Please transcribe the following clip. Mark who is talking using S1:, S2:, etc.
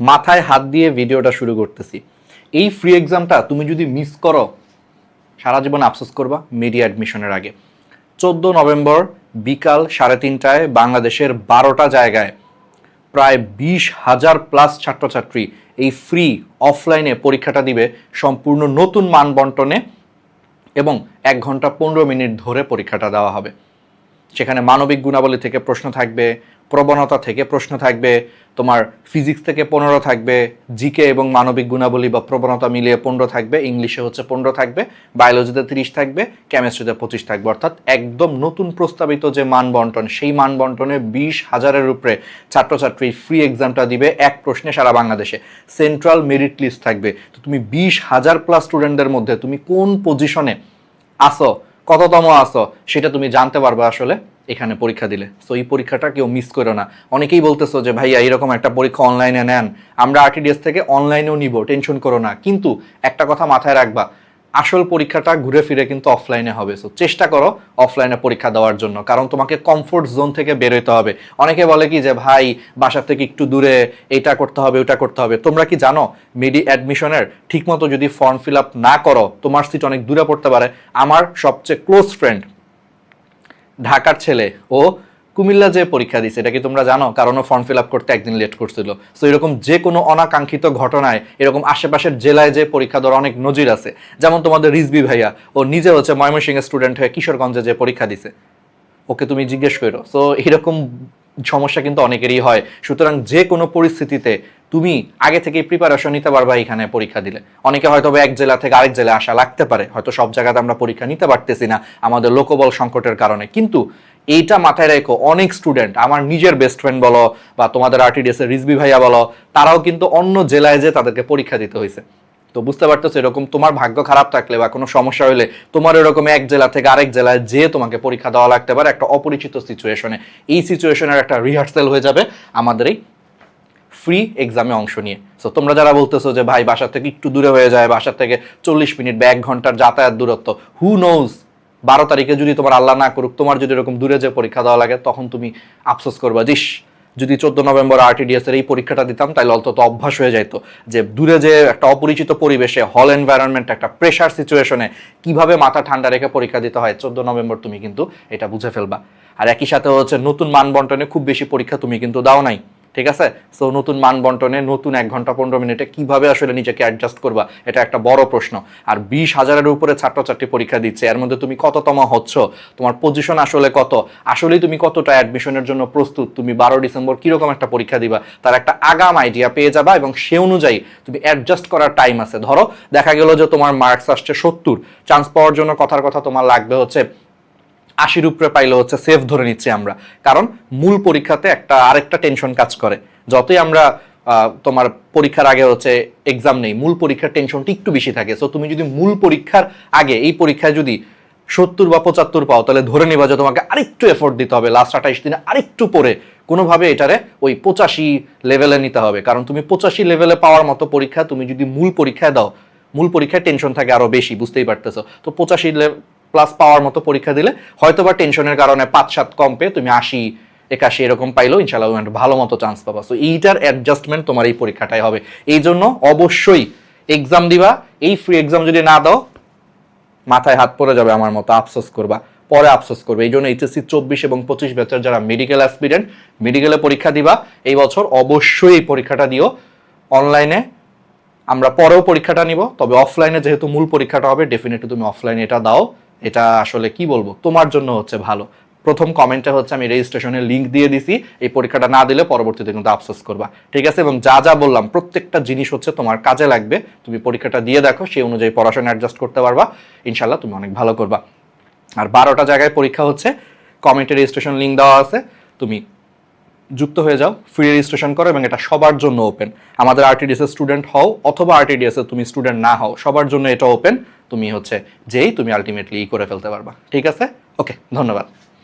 S1: মাথায় হাত দিয়ে ভিডিওটা শুরু করতেছি। এই ফ্রি এক্সামটা তুমি যদি মিস করো, সারা জীবন আফসোস করবা মিডিয়া অ্যাডমিশনের আগে। চোদ্দ নভেম্বর বিকাল সাড়ে তিনটায় বাংলাদেশের বারোটা জায়গায় প্রায় বিশ হাজার প্লাস ছাত্রছাত্রী এই ফ্রি অফলাইনে পরীক্ষাটা দিবে সম্পূর্ণ নতুন মান বন্টনে এবং এক ঘণ্টা পনেরো মিনিট ধরে পরীক্ষাটা দেওয়া হবে। সেখানে মানবিক গুণাবলী থেকে প্রশ্ন থাকবে, প্রবণতা থেকে প্রশ্ন থাকবে, তোমার ফিজিক্স থেকে পনেরো থাকবে জিকে এবং মানবিক গুণাবলী বা প্রবণতা মিলিয়ে পনেরো থাকবে, ইংলিশে হচ্ছে পনেরো থাকবে বায়োলজিতে তিরিশ থাকবে কেমিস্ট্রিতে পঁচিশ থাকবে। অর্থাৎ একদম নতুন প্রস্তাবিত যে মান বন্টন সেই মান বন্টনে বিশ হাজারের উপরে ছাত্রছাত্রী ফ্রি এক্সামটা দিবে এক প্রশ্নে সারা বাংলাদেশে। সেন্ট্রাল মেরিট লিস্ট থাকবে। তো তুমি বিশ হাজার প্লাস স্টুডেন্টদের মধ্যে তুমি কোন পজিশনে আসো কততম আসো, সেটা তুমি জানতে পারবে আসলে এখানে পরীক্ষা দিলে। সো এই পরীক্ষাটা কেউ মিস করো না। অনেকেই বলতেছো যে, ভাইয়া, এরকম একটা পরীক্ষা অনলাইনে নেন। আমরা আরটিডিএস থেকে অনলাইনেও নিব টেনশন করো না। কিন্তু একটা কথা মাথায় রাখবা আসল পরীক্ষাটা ঘুরে ফিরে কিন্তু অফলাইনে হবে। সো চেষ্টা করো অফলাইনে পরীক্ষা দেওয়ার জন্য, কারণ তোমাকে কমফোর্ট জোন থেকে বেরোতে হবে। অনেকে বলে কি যে, ভাই, বাসা থেকে একটু দূরে এটা করতে হবে ওটা করতে হবে। তোমরা কি জানো মিডি অ্যাডমিশনের ঠিকমতো যদি ফর্ম ফিল আপ না করো, তোমার সিট অনেক দূরে পড়তে পারে। আমার সবচেয়ে ক্লোজ ফ্রেন্ড ঢাকার ছেলে, ও কুমিল্লা যে পরীক্ষা দিছে, এটা কি তোমরা জানো? কারণ ফর্ম ফিল আপ করতে একদিন লেট করছিল। সো এরকম যে কোনো অনাকাঙ্ক্ষিত ঘটনায়, এরকম আশেপাশের জেলায় যে পরীক্ষা দেওয়ার অনেক নজির আছে। যেমন তোমাদের রিজবি ভাইয়া, ও নিজে হচ্ছে ময়মনসিংহের স্টুডেন্ট হয়ে কিশোরগঞ্জে যে পরীক্ষা দিছে। ওকে তুমি জিজ্ঞেস করো। সো এরকম সমস্যা কিন্তু অনেকেরই হয়। সুতরাং যে কোনো পরিস্থিতিতে তুমি আগে থেকেই প্রিপারেশন নিতে পারবা এখানে পরীক্ষা দিলে। অনেকে হয়তো এক জেলা থেকে আরেক জেলায় আসা লাগতে পারে। হয়তো সব জায়গাতে আমরা পরীক্ষা নিতে পারতেছি না আমাদের লোকবল সংকটের কারণে। কিন্তু এইটা মাথায় রেখো, অনেক স্টুডেন্ট আমার নিজের বেস্ট ফ্রেন্ড বলো বা তোমাদের আরটিডিএস এর রিজবি ভাইয়া বলো, তারাও কিন্তু অন্য জেলায় যে তাদেরকে পরীক্ষা দিতে হয়েছে। তো বুঝতে পারতেছো, এরকম তোমার ভাগ্য খারাপ থাকলে বা কোনো সমস্যা হলে তোমার এরকম এক জেলা থেকে আরেক জেলায় যে তোমাকে পরীক্ষা দেওয়া লাগতে পারে একটা অপরিচিত সিচুয়েশনে এই সিচুয়েশনের একটা রিহার্সেল হয়ে যাবে আমাদের এই ফ্রি এক্সামে অংশ নিয়ে। সো তোমরা যারা বলতেছো যে, ভাই, বাসা থেকে একটু দূরে হয়ে যায়, বাসা থেকে চল্লিশ মিনিট বা এক ঘণ্টার যাতায়াত দূরত্ব হু নোজ বারো তারিখে যদি তোমার আল্লাহ না করুক, তোমার যদি এরকম দূরে যে পরীক্ষা দেওয়া লাগে, তখন তুমি আফসোস করবা জিস যদি চোদ্দ নভেম্বর আরটিডিএস এর এই পরীক্ষাটা দিতাম তাহলে অন্তত অভ্যাস হয়ে যাইতো যে দূরে যে একটা অপরিচিত পরিবেশে হল এনভায়রনমেন্ট একটা প্রেশার সিচুয়েশনে কীভাবে মাথা ঠান্ডা রেখে পরীক্ষা দিতে হয়, চোদ্দ নভেম্বর তুমি কিন্তু এটা বুঝে ফেলবা। আর একই সাথে হচ্ছে নতুন মান বন্টনে খুব বেশি পরীক্ষা তুমি কিন্তু দাও নাই। ঠিক আছে? সো নতুন মান বন্টনে নতুন এক ঘণ্টা পনেরো মিনিটে কীভাবে আসলে নিজেকে অ্যাডজাস্ট করবা, এটা একটা বড় প্রশ্ন। আর বিশ হাজারের উপরে ছাত্রছাত্রী পরীক্ষা দিচ্ছে, এর মধ্যে তুমি কততম হচ্ছ? তোমার পজিশন আসলে কত? আসলেই তুমি কতটা অ্যাডমিশনের জন্য প্রস্তুত? তুমি বারো ডিসেম্বর কীরকম একটা পরীক্ষা দিবা? তার একটা আগাম আইডিয়া পেয়ে যাবা এবং সে অনুযায়ী তুমি অ্যাডজাস্ট করার টাইম আছে। ধরো, দেখা গেল যে তোমার মার্কস আসছে সত্তর চান্স পাওয়ার জন্য কথার কথা তোমার লাগবে হচ্ছে আশির উপরে পাইলে হচ্ছে সেফ ধরে নিচ্ছি আমরা। কারণ মূল পরীক্ষাতে একটা আরেকটা টেনশন কাজ করে। যতই আমরা তোমার পরীক্ষার আগে হচ্ছে এক্সাম নেই, মূল পরীক্ষার টেনশনটা একটু বেশি থাকে। সো তুমি যদি মূল পরীক্ষার আগে, এই পরীক্ষায় যদি সত্তর বা পঁচাত্তর পাও, তাহলে ধরে নিবা যে তোমাকে আরেকটু এফোর্ট দিতে হবে লাস্ট আঠাইশ দিনে আরেকটু পরে কোনোভাবে এটারে ওই পঁচাশি লেভেলে নিতে হবে। কারণ তুমি পঁচাশি লেভেলে পাওয়ার মতো পরীক্ষা, তুমি যদি মূল পরীক্ষায় দাও, মূল পরীক্ষায় টেনশন থাকে আরও বেশি, বুঝতেই পারতেছো। তো পঁচাশি প্লাস পাওয়ার মতো পরীক্ষা দিলে হয়তো বা টেনশনের কারণে পাঁচ সাত কম পেয়ে তুমি আশি, একাশি এরকম পাইলেও ইনশাল্লাহ একটা ভালো মতো চান্স পাবা। সো এইটার অ্যাডজাস্টমেন্ট তোমার এই পরীক্ষাটাই হবে। এই জন্য অবশ্যই এক্সাম দিবা। এই ফ্রি এক্সাম যদি না দাও, মাথায় হাত পড়ে যাবে আমার মতো, আফসোস করবা। পরে আফসোস করবে। এই জন্য এইচএসসি চব্বিশ এবং পঁচিশ ব্যাচের যারা মেডিকেল অ্যাসপিরেন্ট মেডিকেলে পরীক্ষা দিবা। এই বছর অবশ্যই এই পরীক্ষাটা দিও। অনলাইনে আমরা পরেও পরীক্ষাটা নিব। তবে অফলাইনে যেহেতু মূল পরীক্ষাটা হবে ডেফিনেটলি তুমি অফলাইনে এটা দাও। এটা আসলে কি বলব? তোমার জন্য হচ্ছে ভালো। প্রথম কমেন্টে হচ্ছে আমি রেজিস্ট্রেশনের লিঙ্ক দিয়ে দিছি। এই পরীক্ষাটা না দিলে পরবর্তীতে কিন্তু আফসোস করবা। ঠিক আছে? এবং যা যা বললাম, প্রত্যেকটা জিনিস হচ্ছে তোমার কাজে লাগবে। তুমি পরীক্ষাটা দিয়ে দেখো, সেই অনুযায়ী পড়াশোনা অ্যাডজাস্ট করতে পারবা। ইনশাল্লাহ তুমি অনেক ভালো করবা। আর বারোটা জায়গায় পরীক্ষা হচ্ছে। কমেন্টে রেজিস্ট্রেশন লিঙ্ক দেওয়া আছে। তুমি যুক্ত হয়ে যাও ফ্রি রেজিস্ট্রেশন করো এবং এটা সবার জন্য ওপেন আমাদের আরটিডিএস এর স্টুডেন্ট হও অথবা আরটিডিএস এর তুমি স্টুডেন্ট না হও, সবার জন্য এটা ওপেন তুমি হচ্ছে যেই, তুমি আলটিমেটলি করে ফেলতে পারবা। ঠিক আছে? ওকে ধন্যবাদ।